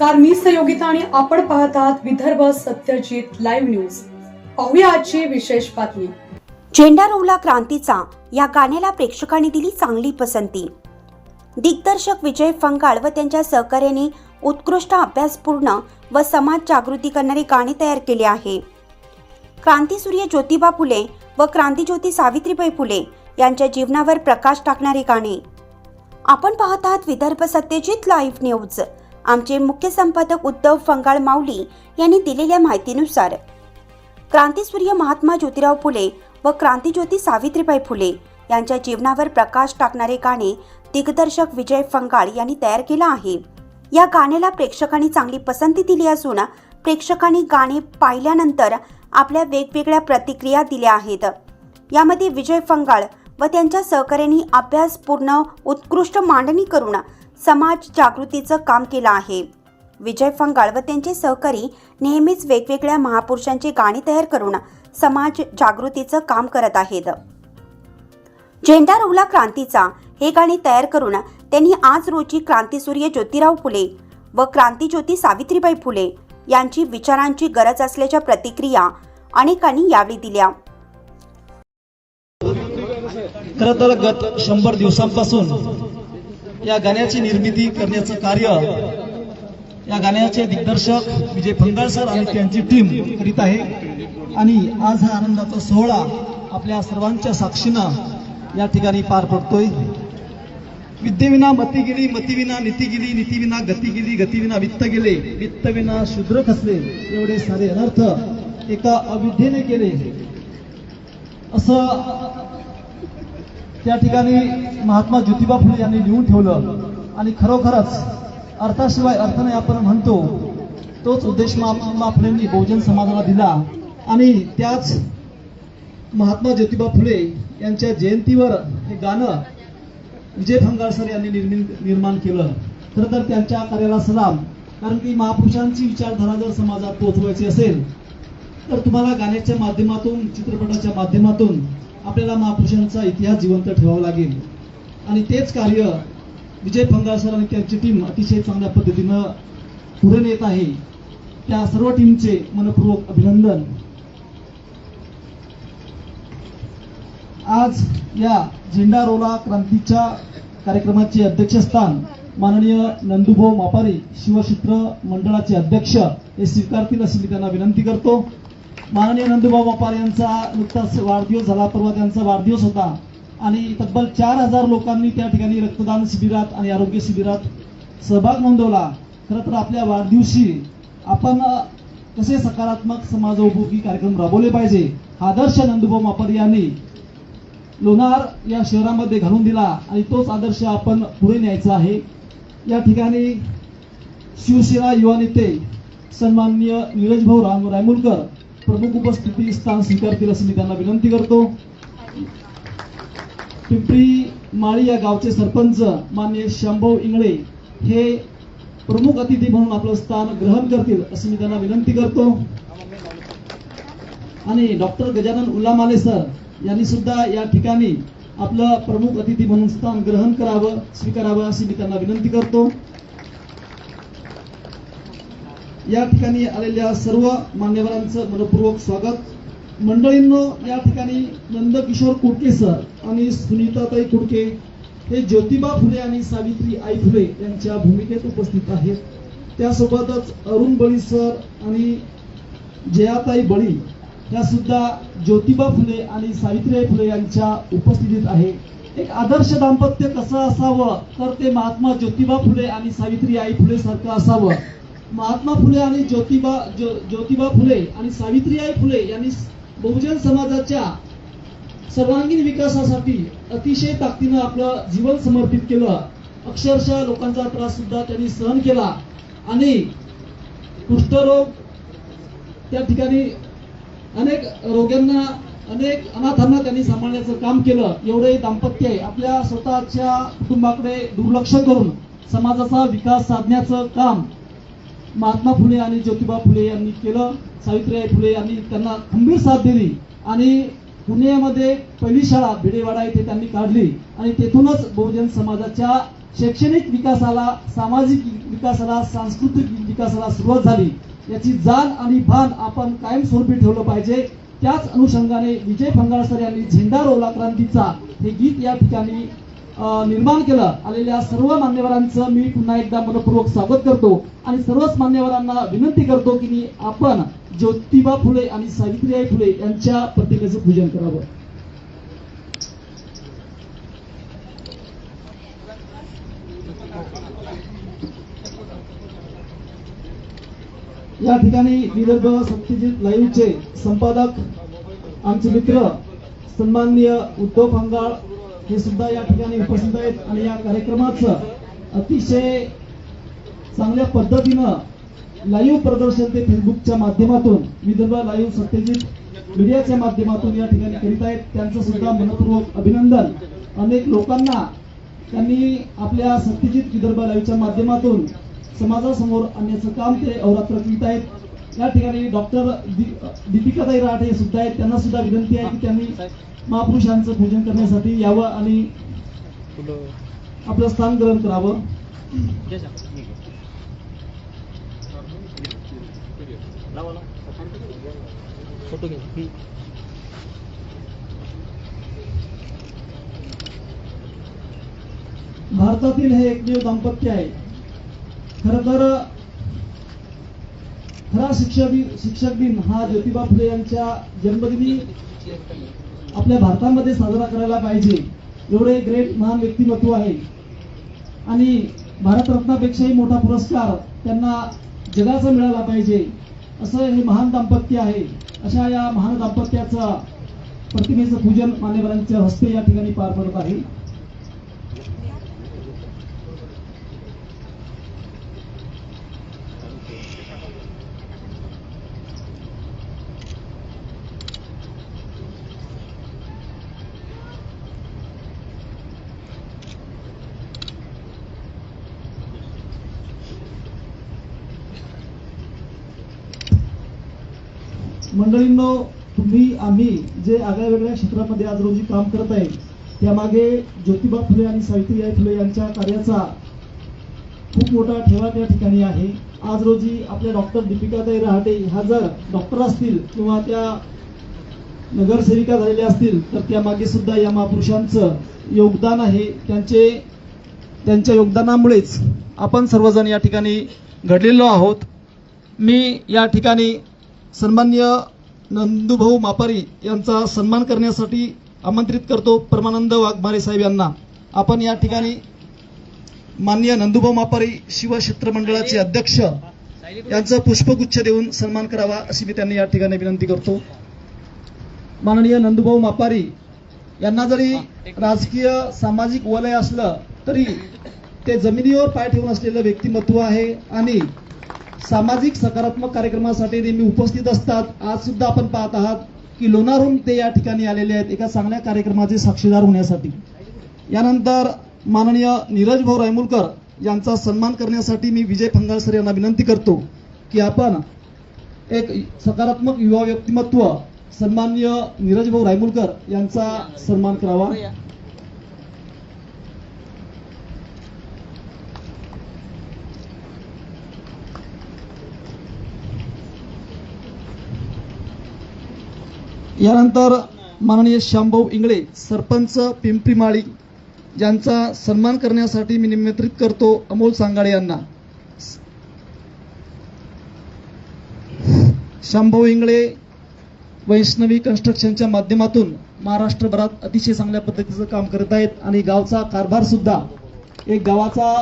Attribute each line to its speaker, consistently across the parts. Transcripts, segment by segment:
Speaker 1: नमस्कार मी सहयोगिता आणि आपण पाहत आहात विदर्भ सत्यजित लाईव्ह न्यूज. पाहूया आजची विशेष बातमी.
Speaker 2: झेंडा रोवला क्रांतीचा या गाण्याला प्रेक्षकांनी दिली चांगली पसंती. दिग्दर्शक विजय फंगाळ व त्यांच्या सहकार्याने उत्कृष्ट अभ्यासपूर्ण व समाज जागृती करणारे गाणे तयार केले आहे. क्रांतीसूर्य ज्योतिबा फुले व क्रांतीज्योती सावित्रीबाई फुले यांच्या जीवनावर प्रकाश टाकणारे गाणे. आपण पाहत आहात विदर्भ सत्यजित लाईव्ह न्यूज. आमचे मुख्य संपादक उद्धव फंगाळ माऊली यांनी दिलेल्या माहितीनुसार क्रांतीसूर्य महात्मा ज्योतिराव फुले व क्रांतीज्योती सावित्रीबाई फुले यांच्या जीवनावर प्रकाश टाकणारे गाणे दिग्दर्शक विजय फंगाळ यांनी तयार केलं आहे. या गाण्याला प्रेक्षकांनी चांगली पसंती दिली असून प्रेक्षकांनी गाणे पाहिल्यानंतर आपल्या वेगवेगळ्या प्रतिक्रिया दिल्या आहेत. यामध्ये विजय फंगाळ व त्यांच्या सहकार्यांनी अभ्यासपूर्ण उत्कृष्ट मांडणी करून समाज जागृतीचं काम केलं आहे. विजय फंगाळ व त्यांचे सहकारी नेहमीच वेगवेगळ्या महापुरुषांची गाणी तयार करून समाज जागृतीचं काम करत आहेत. झेंडा रोवला क्रांतीचा हे गाणी तयार करून त्यांनी आज रोजी क्रांतीसूर्य ज्योतिराव फुले व क्रांतीज्योती सावित्रीबाई फुले यांची विचारांची गरज असल्याच्या प्रतिक्रिया अनेकांनी यावेळी दिल्या.
Speaker 3: खरं तर गत शंभर दिवसांपासून या गाण्याची निर्मिती करण्याचं कार्य या गाण्याचे दिग्दर्शक विजय फंगाळ सर आणि त्यांची टीम करीत आहे. आणि आज हा आनंदाचा सोहळा आपल्या सर्वांच्या साक्षीनं या ठिकाणी पार पडतोय. विद्येविना मती गेली मतीविना नीती गेली नीतीविना गती गेली गतीविना वित्त गेले वित्तविना शूद्र खसले एवढे सारे अनर्थ एका अविद्येने केले. असं त्या ठिकाणी महात्मा ज्योतिबा फुले यांनी लिहून ठेवलं. आणि खरोखरच अर्थाशिवाय अर्थ नाही आपण म्हणतो तोच उद्देश महात्मा फुलेंनी बहुजन समाजाला दिला. आणि त्याच महात्मा ज्योतिबा फुले यांच्या जयंतीवर हे गाणं विजय फंगाळ सर यांनी निर्मिन- निर्माण केलं. खरं तर त्यांच्या कार्याला सलाम. कारण की महापुरुषांची विचारधारा जर समाजात पोहोचवायची असेल तर तुम्हाला गाण्याच्या माध्यमातून चित्रपटाच्या माध्यमातून आपल्याला महापुरुषांचा इतिहास जिवंत ठेवावा लागेल. आणि तेच कार्य विजय फंगाळ सर आणि त्यांची टीम अतिशय चांगल्या पद्धतीनं पुढे नेत आहे. त्या सर्व टीमचे मनपूर्वक अभिनंदन. आज या झेंडा रोला क्रांतीच्या कार्यक्रमाचे अध्यक्षस्थान माननीय नंदुभाऊ मापारी शिवक्षेत्र मंडळाचे अध्यक्ष हे स्वीकारतील अशी मी त्यांना विनंती करतो. माननीय नंदुबा बापार यांचा नुकताच वाढदिवस झाला परवा त्यांचा वाढदिवस होता. आणि तब्बल चार हजार लोकांनी त्या ठिकाणी रक्तदान शिबिरात आणि आरोग्य शिबिरात सहभाग नोंदवला. खरं तर आपल्या वाढदिवशी आपण कसे सकारात्मक समाजोपयोगी कार्यक्रम राबवले पाहिजे हा आदर्श नंदुभाऊ मापारी यांनी लोणार या शहरामध्ये घालून दिला आणि तोच आदर्श आपण पुढे न्यायचा आहे. या ठिकाणी शिवसेना युवा नेते सन्माननीय नीरज भाऊ राम रायमुलकर प्रमुख उपस्थिती स्थान स्वीकारतील असं मी त्यांना विनंती करतो. पिंपरी माळी या गावचे सरपंच मान्य शंभव इंगळे हे प्रमुख अतिथी म्हणून आपलं स्थान ग्रहण करतील असं मी त्यांना विनंती करतो. आणि डॉक्टर गजानन उल्लामाले सर यांनी सुद्धा या ठिकाणी आपलं प्रमुख अतिथी म्हणून स्थान ग्रहण करावं स्वीकारावं अशी मी त्यांना विनंती करतो. या ठिकाणी आलेल्या सर्व मान्यवरांचं मनपूर्वक स्वागत. मंडळींनो या ठिकाणी नंदकिशोर कुडके सर आणि सुनीताताई कुडके हे ज्योतिबा फुले आणि सावित्री आई फुले यांच्या भूमिकेत उपस्थित आहेत. त्यासोबतच अरुण बळी सर आणि जयाताई बळी ह्या सुद्धा ज्योतिबा फुले आणि सावित्रीबाई फुले यांच्या उपस्थितीत आहे. एक आदर्श दाम्पत्य कसं असावं? तर ते महात्मा ज्योतिबा फुले आणि सावित्री आई फुले सारखं असावं. महात्मा फुले आणि ज्योतिबा ज्यो- ज्योतिबा फुले आणि सावित्रीबाई फुले यांनी बहुजन समाजाच्या सर्वांगीण विकासासाठी अतिशय ताकदीनं आपलं जीवन समर्पित केलं. अक्षरशः लोकांचा त्रास सुद्धा त्यांनी सहन केला. आणि कुष्ठरोग त्या ठिकाणी अनेक रोग्यांना अनेक अनाथांना त्यांनी सांभाळण्याचं काम केलं. एवढे दाम्पत्य आहे. आपल्या स्वतःच्या कुटुंबाकडे दुर्लक्ष करून समाजाचा विकास साधण्याचं काम महात्मा फुले आणि ज्योतिबा फुले यांनी केलं. सावित्रीबाई फुले यांनी त्यांना खंबीर साथ दिली आणि पुण्यामध्ये पहिली शाळा भिडेवाडा येथे त्यांनी काढली आणि तेथूनच बहुजन समाजाच्या शैक्षणिक विकासाला सामाजिक विकासाला सांस्कृतिक विकासाला सुरुवात झाली. याची जाण आणि भान आपण कायमस्वरूपी ठेवलं पाहिजे. त्याच अनुषंगाने विजय फंगाळसर यांनी झेंडा रोवला क्रांतीचा. हे गीत या ठिकाणी निर्माण केलं. आलेल्या सर्व मान्यवरांचं मी पुन्हा एकदा मनपूर्वक स्वागत करतो आणि सर्वच मान्यवरांना विनंती करतो की आपण ज्योतिबा फुले आणि सावित्रीबाई फुले यांच्या प्रतिमेचं पूजन करावं. या ठिकाणी विदर्भ सत्यजित लाईव्हचे संपादक आमचे मित्र सन्माननीय उद्धव फंगाळ हे सुद्धा या ठिकाणी उपस्थित आहेत आणि या कार्यक्रमाचं अतिशय चांगल्या पद्धतीनं लाईव्ह प्रदर्शन ते फेसबुकच्या माध्यमातून विदर्भ लाईव्ह सत्यजित मीडियाच्या माध्यमातून या ठिकाणी करीत आहेत. त्यांचं सुद्धा मनपूर्वक अभिनंदन. अनेक लोकांना त्यांनी आपल्या सत्यजित विदर्भ लाईव्हच्या माध्यमातून समाजासमोर आणण्याचं काम ते अवरात्र करीत आहेत. या ठिकाणी डॉक्टर दीपिकाताई राठे सुद्धा आहेत. त्यांना सुद्धा विनंती आहे की त्यांनी महापुरुषांचं पूजन करण्यासाठी यावं आणि आपलं स्थान ग्रहण करावं.
Speaker 4: फोटो घे.
Speaker 3: भारतातील हे एकमेव दाम्पत्य आहे. खर तर खरा शिक्षक शिक्षक दिन हा ज्योतिबा फुले यांच्या जन्मदिनी आपल्या भारतामध्ये साजरा करायला पाहिजे. एवढे ग्रेट महान व्यक्तिमत्व आहे. आणि भारतरत्नापेक्षाही मोठा पुरस्कार त्यांना जगाचा मिळाला पाहिजे. असं हे महान दाम्पत्य आहे. अशा या महान दाम्पत्याचं प्रतिमेचं पूजन मान्यवरांच्या हस्ते या ठिकाणी पार पडत आहे. मंडळींनो तुम्ही आम्ही जे आगळ्या वेगळ्या क्षेत्रामध्ये आज रोजी काम करत आहे त्यामागे ज्योतिबा फुले आणि सावित्रीबाई फुले यांच्या कार्याचा खूप मोठा ठेवा त्या ठिकाणी आहे. आज रोजी आपल्या डॉक्टर दीपिकाताई रहाटे ह्या जर डॉक्टर असतील किंवा त्या नगरसेविका झालेल्या असतील तर त्यामागे सुद्धा या महापुरुषांचं योगदान आहे. त्यांचे त्यांच्या योगदानामुळेच आपण सर्वजण या ठिकाणी घडलेलो आहोत. मी या ठिकाणी सन्मान्य नंदुभाऊ मापारी यांचा सन्मान करण्यासाठी आमंत्रित करतो परमानंद वाघमारे साहेब यांना. आपण या ठिकाणी मान्य नंदुभाऊ मापारी शिवक्षेत्र मंडळाचे अध्यक्ष यांचं पुष्पगुच्छ देऊन सन्मान करावा अशी मी त्यांनी या ठिकाणी विनंती करतो. माननीय नंदुभाऊ मापारी यांना जरी राजकीय सामाजिक वलय असलं तरी ते जमिनीवर पाय ठेवून असलेलं व्यक्तिमत्व आहे आणि सामाजिक सकारात्मक कार्यक्रमासाठी नेहमी उपस्थित असतात. आज सुद्धा आपण पाहत आहात की लोणारहून ते या ठिकाणी आलेले आहेत एका चांगल्या कार्यक्रमाचे साक्षीदार होण्यासाठी. यानंतर माननीय नीरज भाऊ रायमुलकर यांचा सन्मान करण्यासाठी मी विजय फंगाळसर यांना विनंती करतो की आपण एक सकारात्मक युवा व्यक्तिमत्व सन्माननीय नीरज भाऊ रायमुलकर यांचा सन्मान करावा. यानंतर माननीय श्यामभाऊ इंगळे सरपंच पिंपरी माळी यांचा सन्मान करण्यासाठी मी निमंत्रित करतो अमोल सांगाडे यांना. श्यामभाऊ इंगळे वैष्णवी कन्स्ट्रक्शनच्या माध्यमातून महाराष्ट्रभरात अतिशय चांगल्या पद्धतीचं काम करत आहेत आणि गावचा कारभार सुद्धा एक गावाचा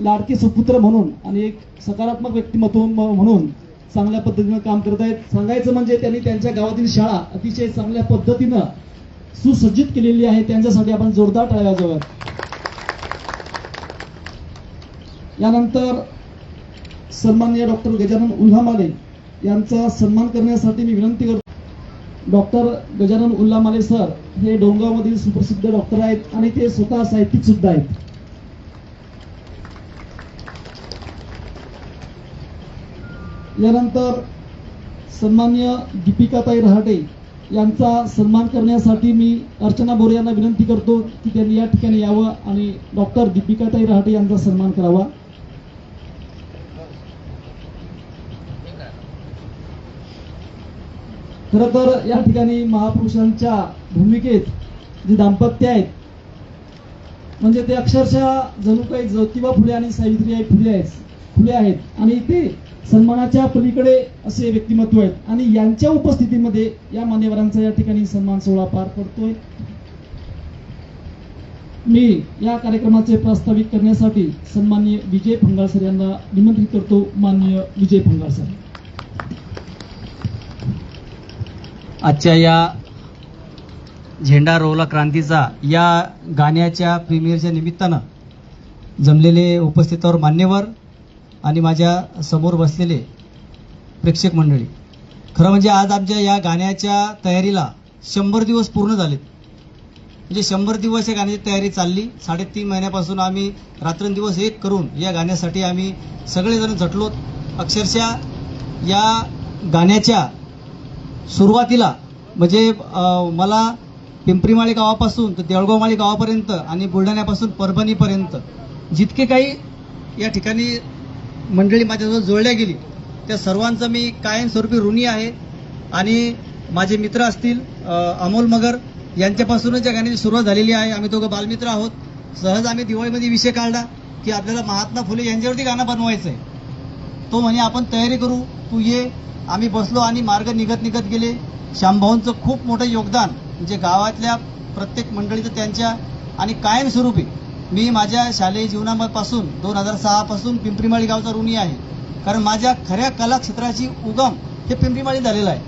Speaker 3: लाडके सुपुत्र म्हणून आणि एक सकारात्मक व्यक्तिमत्व म्हणून चांगल्या पद्धतीनं काम करत आहेत. सांगायचं म्हणजे त्यांनी त्यांच्या गावातील शाळा अतिशय चांगल्या पद्धतीनं सुसज्जित केलेली आहे. त्यांच्यासाठी आपण जोरदार टाळ्या वाजवाव्यात. यानंतर सन्माननीय डॉक्टर गजानन उल्हामाले यांचा सन्मान करण्यासाठी मी विनंती करतो. डॉक्टर गजानन उल्हामाले सर हे डोंगावमधील सुप्रसिद्ध डॉक्टर आहेत आणि ते स्वतः साहित्यिक सुद्धा आहेत. यानंतर सन्मान्य दीपिकाताई रहाटे यांचा सन्मान करण्यासाठी मी अर्चना बोरे यांना विनंती करतो की त्यांनी या ठिकाणी यावं आणि डॉक्टर दीपिकाताई रहाटे यांचा सन्मान करावा. खर तर या ठिकाणी महापुरुषांच्या भूमिकेत जे दाम्पत्य आहेत म्हणजे ते अक्षरशः जणू काही ज्योतिबा फुले आणि सावित्रीबाई फुले आहेत फुले आहेत. आणि ते सन्मानाच्या पलीकडे असे व्यक्तिमत्व आहेत. आणि यांच्या उपस्थितीमध्ये या मान्यवरांचा या ठिकाणी सन्मान सोहळा पार पडतोय. मी या कार्यक्रमाचे प्रास्ताविक करण्यासाठी सन्मान्य विजय फंगाळ सर यांना निमंत्रित करतो. माननीय विजय फंगाळ सर.
Speaker 4: आजच्या या झेंडा रोवला क्रांतीचा या गाण्याच्या प्रीमियरच्या निमित्तानं जमलेले उपस्थितावर मान्यवर आणि माझ्यासमोर बसलेले प्रेक्षक मंडळी खरं म्हणजे आज आमच्या या गाण्याच्या तयारीला शंभर दिवस पूर्ण झालेत. म्हणजे शंभर दिवस या गाण्याची तयारी चालली. साडेतीन महिन्यापासून आम्ही रात्रंदिवस एक करून या गाण्यासाठी आम्ही सगळेजण झटलोत. अक्षरशः या गाण्याच्या सुरुवातीला म्हणजे मला पिंपरीमाळी गावापासून तर देवळगावमाळी गावापर्यंत आणि बुलढाण्यापासून परभणीपर्यंत जितके काही या ठिकाणी मंडळी माझ्याजवळ जोडल्या गेली. त्या सर्वांचं मी कायमस्वरूपी ऋणी आहे. आणि माझे मित्र असतील अमोल मगर यांच्यापासूनच या गाण्याची सुरुवात झालेली आहे. आम्ही दोघं बालमित्र आहोत. सहज आम्ही दिवाळीमध्ये विषय काढला की आपल्याला महात्मा फुले यांच्यावरती गाणं बनवायचं आहे तो म्हणे आपण तयारी करू. तू ये. आम्ही बसलो आणि मार्ग निघत निघत गेले. श्यामभाऊंचं खूप मोठं योगदान म्हणजे गावातल्या प्रत्येक मंडळीचं त्यांच्या आणि कायमस्वरूपी मी माझ्या शालेय जीवनापासून दोन हजार सहापासून पिंपरीमाळी गावचा ऋणी आहे. कारण माझ्या खऱ्या कलाक्षेत्राची उगम हे पिंपरीमाळी झालेलं आहे.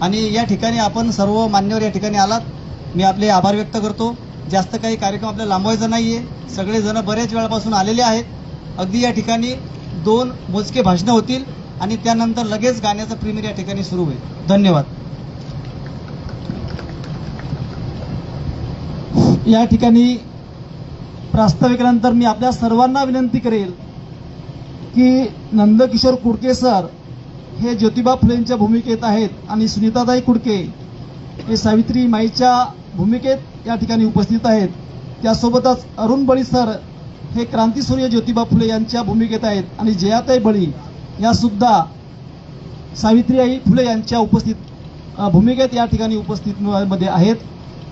Speaker 4: आणि या ठिकाणी आपण सर्व मान्यवर या ठिकाणी आलात. मी आपले आभार व्यक्त करतो. जास्त काही कार्यक्रम आपल्याला लांबवायचा नाही आहे सगळेजण बऱ्याच वेळापासून आलेले आहेत. अगदी या ठिकाणी दोन मोजके भाषणं होतील आणि त्यानंतर लगेच गाण्याचं प्रीमियर या ठिकाणी सुरू होईल. धन्यवाद.
Speaker 3: या ठिकाणी प्रास्ताविकानंतर मी आपल्या सर्वांना विनंती करेल की नंदकिशोर कुडके सर हे ज्योतिबा फुलेंच्या भूमिकेत आहेत आणि सुनीताताई कुडके हे सावित्री माईच्या भूमिकेत या ठिकाणी उपस्थित आहेत. त्यासोबतच अरुण बळी सर हे क्रांतीसूर्य ज्योतिबा फुले यांच्या भूमिकेत आहेत आणि जयाताई बळी या सुद्धा सावित्रीबाई फुले यांच्या उपस्थित भूमिकेत या ठिकाणी उपस्थित मध्ये आहेत.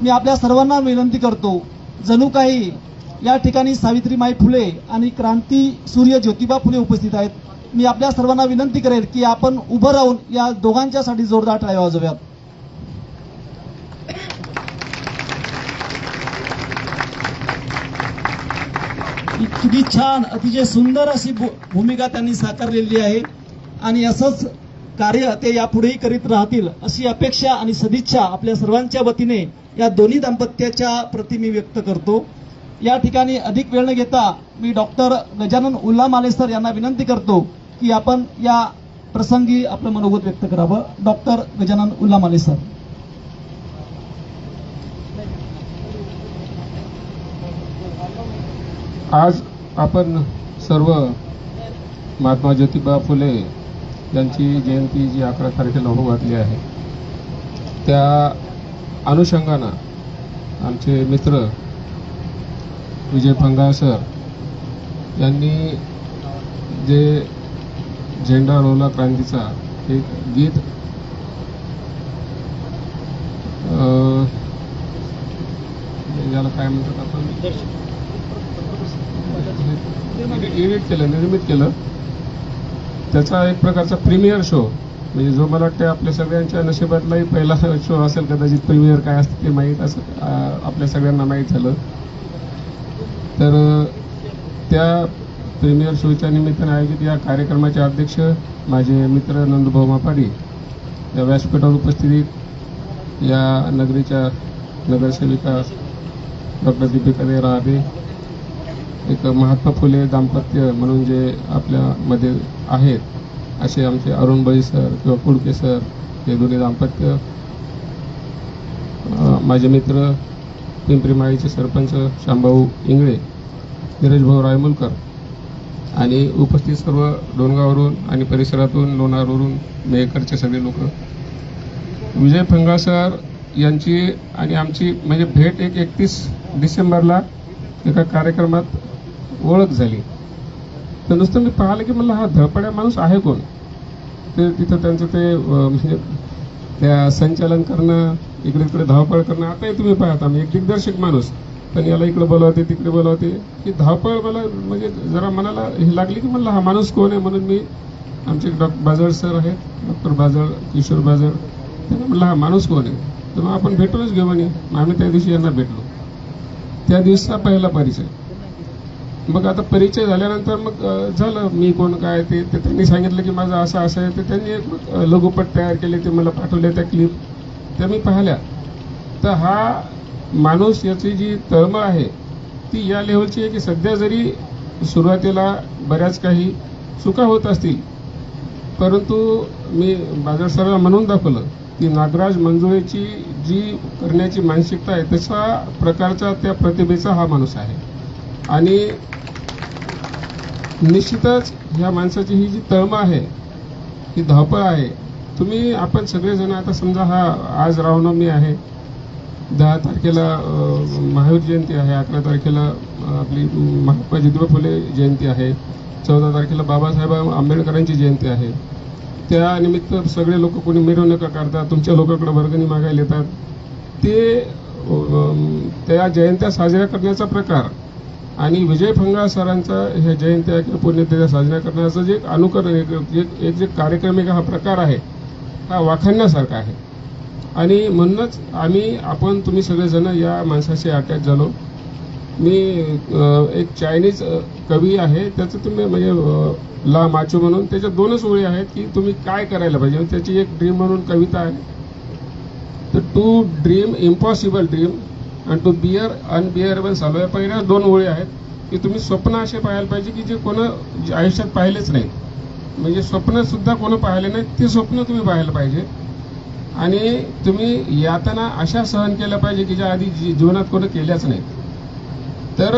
Speaker 3: मी आपल्या सर्वांना विनंती करतो जणू काही या ठिकाणी सावित्रीमाई फुले आणि क्रांती सूर्य ज्योतिबा फुले उपस्थित आहेत. मी आपल्या सर्वांना विनंती करेल की आपण उभं राहून या दोघांच्यासाठी जोरदार टाळ्या वाजव्यात. इतकी छान अतिशय सुंदर अशी भू- भूमिका त्यांनी साकारलेली आहे. आणि असंच कार्य ते यापुढेही करीत राहतील अशी अपेक्षा आणि सदिच्छा आपल्या सर्वांच्या वतीने या दोन्ही दाम्पत्याच्या प्रती मी व्यक्त करतो. या ठिकाणी अधिक वेळ न घेता मी डॉक्टर गजानन उल्ला मालेसर यांना विनंती करतो की आपण या प्रसंगी आपलं मनोगत व्यक्त करावं. डॉक्टर गजानन उल्ला मालेसर.
Speaker 5: आज आपण सर्व महात्मा ज्योतिबा फुले यांची जयंती जी अकरा तारखेला होऊ घातली आहे त्या अनुषंगानं आमचे मित्र विजय फंगाळ सर यांनी जे झेंडा रोला क्रांतीचा एक गीत ज्याला काय म्हणतात आपण? एडिट केलं निर्मित केलं. त्याचा एक प्रकारचा प्रीमियर शो म्हणजे जो मला वाटतं आपल्या सगळ्यांच्या नशिबातलाही पहिला शो असेल कदाचित प्रीमियर काय असतं ते माहीत असं आपल्या सगळ्यांना माहीत झालं. तर त्या प्रीमियर शोच्या निमित्तानं आयोजित या कार्यक्रमाचे अध्यक्ष माझे मित्र नंदुभाऊ मापाडी या व्यासपीठावर उपस्थित या नगरीच्या नगरसेविका डॉक्टर दीपिका दे एक महात्मा फुले दाम्पत्य म्हणून जे आपल्यामध्ये आहेत असे आमचे अरुण बळी सर किंवा कुडके सर हे दोन्ही दाम्पत्य माझे मित्र पिंपरी माळीचे सरपंच शांभाऊ इंगळे धीरजभाऊ रायमुलकर आणि उपस्थित सर्व डोणगावरून आणि परिसरातून लोणारवरून मेहकरचे सगळे लोक. विजय फंगा सर यांची आणि आमची म्हणजे भेट एक एकतीस डिसेंबरला एका कार्यक्रमात ओळख झाली. तर नुसतं मी पाहिलं की मला हा धळपड्या माणूस आहे कोण? ते तिथं त्यांचं ते म्हणजे त्या संचालन करणं इकडे तिकडे धावपळ करणं आताही तुम्ही पाहता आम्ही एक दिग्दर्शक माणूस. पण याला इकडे बोलवते तिकडे बोलवते. ही धावपळ मला म्हणजे जरा मनाला हे लागली की मला हा माणूस कोण आहे म्हणून मी आमचे डॉक्टर बाजळ सर आहेत डॉक्टर बाजळ किशोर बाजळ त्यांना म्हणलं हा माणूस कोण आहे? तर मग आपण भेटूनच घेऊ म्हणे. मग आम्ही त्या दिवशी यांना भेटलो. त्या दिवसाचा पहिला परिचय. मग आता परिचय झाल्यानंतर मग झालं मी कोण काय ते ते त्यांनी सांगितलं की माझं असं असं आहे. ते त्यांनी एक लघुपट तयार केले ते मला पाठवले त्या क्लिप त्या मी पाहिल्या तर हा माणूस याची जी तळमळ आहे ती या लेवलची आहे की सध्या जरी सुरुवातीला बऱ्याच काही चुका होत असतील परंतु मी बाजार सरांना म्हणून दाखवलं की नागराज मंजुळेची जी करण्याची मानसिकता आहे तशा प्रकारचा त्या प्रतिभेचा हा माणूस आहे. आणि निश्चितच ह्या माणसाची ही जी तळमळ आहे ही धावपळ आहे तुम्ही आपण सगळेजण आता समजा हा आज रावनवमी आहे. दहा तारखेला महावीर जयंती आहे अकरा तारखेला आपली महात्मा ज्योतिबा फुले जयंती आहे. चौदा तारखेला बाबासाहेब आंबेडकरांची जयंती आहे. त्या निमित्त सगळे लोक कोणी मिरवणुका करतात तुमच्या लोकांकडे वर्गणी मागायला येतात. ते त्या जयंत्या साजऱ्या करण्याचा प्रकार आणि विजय फंगाळ सरांचा ह्या जयंत्या किंवा पुण्यतिथ्या साजऱ्या करण्याचं जे अनुकरण एक एक- एक जे कार्यक्रम एक हा प्रकार आहे. हा वाखाणण्यासारखा आहे. आणि म्हणूनच आम्ही आपण तुम्ही सगळेजण या माणसाशी अटॅच झालो. मी एक चायनीज कवी आहे. त्याचं तुम्ही म्हणजे ला माचो म्हणून त्याच्या दोनच ओळी आहेत की तुम्ही काय करायला पाहिजे. म्हणजे त्याची एक ड्रीम म्हणून कविता आहे. तर टू ड्रीम इम्पॉसिबल ड्रीम आणि टू बिअर अनबिअरेबल चालू या पहिल्या दोन ओळी आहेत की तुम्ही स्वप्न असे पाहायला पाहिजे की जे कोणं जे आयुष्यात पाहिलेच नाही. म्हणजे स्वप्नसुद्धा कोणी पाहिले नाही ते स्वप्न तुम्ही पाहायला पाहिजे. आणि तुम्ही यातना अशा सहन केल्या पाहिजे की ज्या आधी जीवनात कोणी केल्याच नाहीत. तर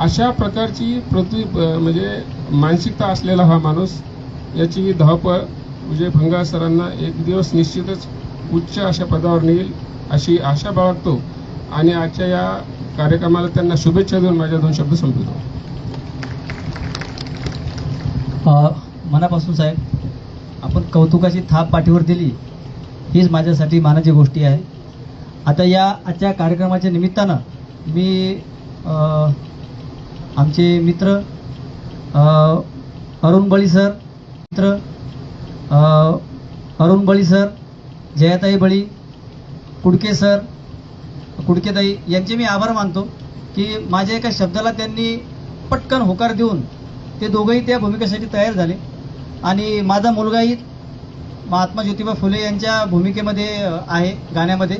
Speaker 5: अशा प्रकारची पृथ्वी म्हणजे मानसिकता असलेला हा माणूस याची धावपळ विजय भंगार सरांना एक दिवस निश्चितच उच्च अशा पदावर नेईल अशी आशा बाळगतो. आणि आजच्या या कार्यक्रमाला त्यांना शुभेच्छा देऊन माझ्या दोन शब्द संपवतो.
Speaker 4: अ, साहेब आपण कौतुकाची थाप पाठीवर दिली हीच माझ्यासाठी मानाची गोष्टी आहे. आता या आजच्या कार्यक्रमाच्या निमित्तानं मी आमचे मित्र अरुण बळी सर मित्र अरुण बळी सर जयाताई बळी कुडके सर कुडकेताई यांचे मी आभार मानतो की माझ्या एका शब्दाला त्यांनी पटकन होकार देऊन ते दोघंही त्या भूमिकेसाठी तयार झाले. आणि माझा मुलगाही महात्मा ज्योतिबा फुले यांच्या भूमिकेमध्ये आहे गाण्यामध्ये.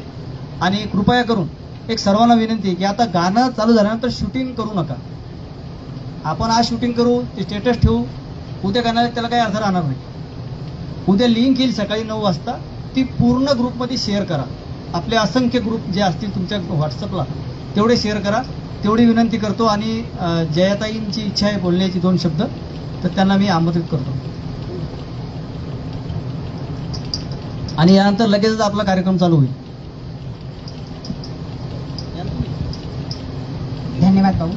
Speaker 4: आणि कृपया करून एक सर्वांना विनंती की आता गाणं चालू झाल्यानंतर शूटिंग करू नका. आपण आज शूटिंग करू ते स्टेटस ठेवू. उद्या गाण्याला त्याला काही अर्थ राहणार नाही. उद्या लिंक येईल सकाळी नऊ वाजता. ती पूर्ण ग्रुपमध्ये शेअर करा. आपले असंख्य ग्रुप जे असतील तुमच्या व्हॉट्सअपला तेवढे शेअर करा. तेवढी विनंती करतो आणि जयाताईंची इच्छा आहे बोलण्याची दोन शब्द तर त्यांना मी आमंत्रित करतो. आणि यानंतर लगेचच आपला कार्यक्रम चालू होईल.
Speaker 6: धन्यवाद भाऊ.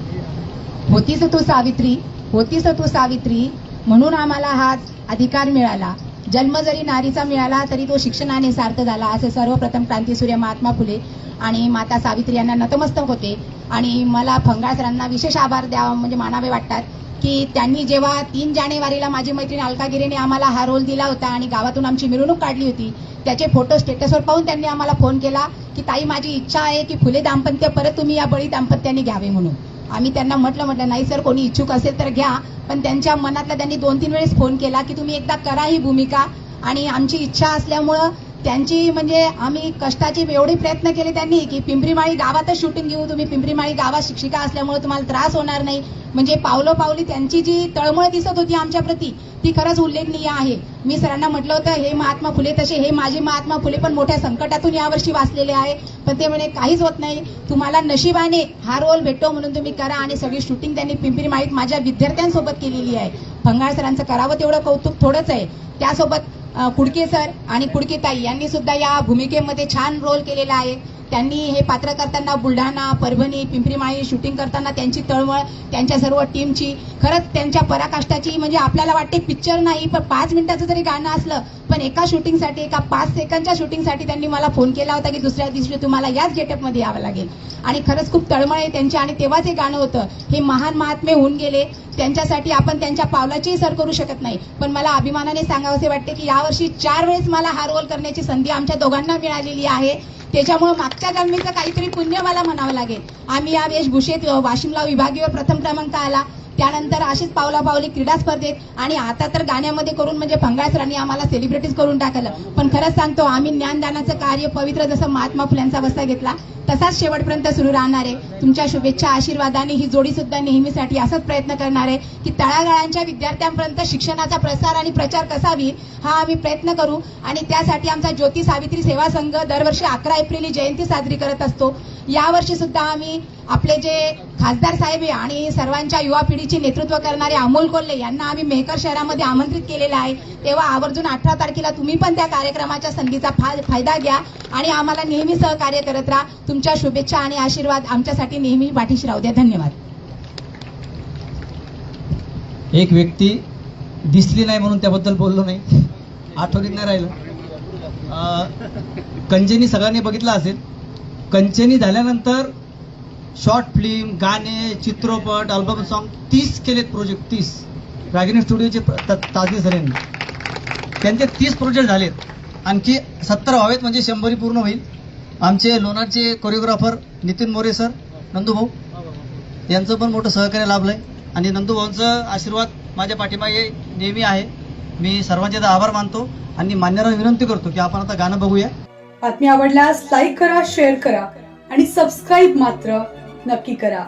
Speaker 6: होतीस तू सावित्री होतीस तू सावित्री म्हणून आम्हाला हाच अधिकार मिळाला. जन्म जरी नारीचा मिळाला तरी तो शिक्षणाने सार्थ झाला असे सर्वप्रथम क्रांतीसूर्य महात्मा फुले आणि माता सावित्री यांना नतमस्तक होते. आणि मला फंगाळ सरांना विशेष आभार द्यावा म्हणजे मानावे वाटतात. की त्यांनी जेव्हा तीन जानेवारीला माझी मैत्रीण अलकागिरीने आम्हाला हा रोल दिला होता आणि गावातून आमची मिरवणूक काढली होती त्याचे फोटो स्टेटसवर पाहून त्यांनी आम्हाला फोन केला की ताई माझी इच्छा आहे की फुले दाम्पत्य परत तुम्ही या बळी दाम्पत्याने घ्यावे म्हणून. आम्ही त्यांना म्हटलं म्हटलं नाही सर कोणी इच्छुक असेल तर घ्या. पण त्यांच्या मनातला त्यांनी दोन तीन वेळेस फोन केला की तुम्ही एकदा करा ही भूमिका. आणि आमची इच्छा असल्यामुळं त्यांची म्हणजे आम्ही कष्टाची एवढे प्रयत्न केले त्यांनी की पिंपरीमाळी गावातच शूटिंग घेऊ. तुम्ही पिंपरीमाळी गावात शिक्षिका असल्यामुळे तुम्हाला त्रास होणार नाही. म्हणजे पावलो पावली त्यांची जी तळमळ दिसत होती आमच्या प्रती ती खरंच उल्लेखनीय आहे. मी सरांना म्हटलं होतं हे महात्मा फुले तसे हे माझे महात्मा फुले पण मोठ्या संकटातून यावर्षी वाचलेले आहे. पण ते म्हणे काहीच होत नाही. तुम्हाला नशिबाने हा रोल भेटतो म्हणून तुम्ही करा आणि सगळी शूटिंग त्यांनी पिंपरी माळीत माझ्या विद्यार्थ्यांसोबत केलेली आहे. भंगाळ सरांचं करावं तेवढं कौतुक थोडंच आहे. त्यासोबत कुडके सर आणि कुडके ताई यांनी सुद्धा या भूमिकेमध्ये छान रोल केलेला आहे. त्यांनी हे पात्र करताना बुलढाणा परभणी पिंपरीमाई शूटिंग करताना त्यांची तळमळ त्यांच्या सर्व टीमची खरंच त्यांच्या पराकाष्ठाची म्हणजे आपल्याला वाटते पिक्चर नाही पण पाच मिनिटाचं जरी गाणं असलं पण एका शूटिंगसाठी एका पाच सेकंडच्या शूटिंगसाठी त्यांनी मला फोन केला होता की दुसऱ्या दिवशी तुम्हाला याच गेटअपमध्ये यावं लागेल. आणि खरंच खूप तळमळ आहे त्यांची आणि तेव्हाच हे गाणं होतं. हे महान महात्मे होऊन गेले. त्यांच्यासाठी आपण त्यांच्या पावलाचीही सर करू शकत नाही. पण मला अभिमानाने सांगावसे वाटते की यावर्षी चार वेळेस मला हा रोल करण्याची संधी आमच्या दोघांना मिळालेली आहे. त्याच्यामुळे मागच्या जन्मीचं काहीतरी पुण्य मला म्हणावं लागेल. आम्ही या वेशभूषेत वाशिमला विभागीय प्रथम क्रमांक आला. त्यानंतर अशीच पावला पावली क्रीडा स्पर्धेत आणि आता तर गाण्यामध्ये करून म्हणजे फंगाळ सरांनी आम्हाला सेलिब्रिटीज करून टाकलं. पण खरंच सांगतो आम्ही ज्ञानदानाचं कार्य पवित्र जसं महात्मा फुल्यांचा बस्ता घेतला तसाच शेवटपर्यंत सुरू राहणार आहे. तुमच्या शुभेच्छा आशीर्वादाने ही जोडी सुद्धा नेहमीसाठी असंच प्रयत्न करणार आहे की तळागाळांच्या विद्यार्थ्यांपर्यंत शिक्षणाचा प्रसार आणि प्रचार कसावी हा आम्ही प्रयत्न करू. आणि त्यासाठी आमचा ज्योती सावित्री सेवा संघ दरवर्षी अकरा एप्रिल जयंती साजरी करत असतो. यावर्षी सुद्धा आम्ही आपले जे खासदार साहेब आणि सर्वांच्या युवा पिढीचे नेतृत्व करणारे अमोल कोल्हे यांना आम्ही मेहकर शहरामध्ये आमंत्रित केलेलं आहे. तेव्हा आवर्जून अठरा तारखेला तुम्ही पण त्या कार्यक्रमाच्या संधीचा फायदा घ्या आणि आम्हाला नेहमी सहकार्य करत राहा. तुमच्या शुभेच्छा आणि आशीर्वाद आमच्यासाठी नेहमी पाठीशी राहू द्या. धन्यवाद.
Speaker 4: एक व्यक्ती दिसली नाही म्हणून त्याबद्दल बोललो नाही. आठवणीत नाही राहिलं. कंचनी सगळ्यांनी बघितलं असेल. कंचनी झाल्यानंतर शॉर्ट फिल्म गाणे चित्रपट अल्बम सॉन्ग तीस केलेत प्रोजेक्ट तीस. रागिनी स्टुडिओचे प्र- ता- ताजगी सरांनी. त्यांचे तीस प्रोजेक्ट झालेत. आणखी सत्तर व्हावेत म्हणजे शंभरी पूर्ण होईल. आमचे लोणारचे कोरिओग्राफर नितीन मोरे सर नंदूभाऊ यांचं पण मोठं सहकार्य लाभलंय. आणि नंदूभाऊंचं आशीर्वाद माझ्या पाठीमागे नेहमी आहे. मी सर्वांचे आभार मानतो आणि मान्यवर विनंती करतो की आपण आता गाणं बघूया.
Speaker 1: बातमी आवडल्यास लाईक करा शेअर करा आणि सबस्क्राईब मात्र नक्की करा.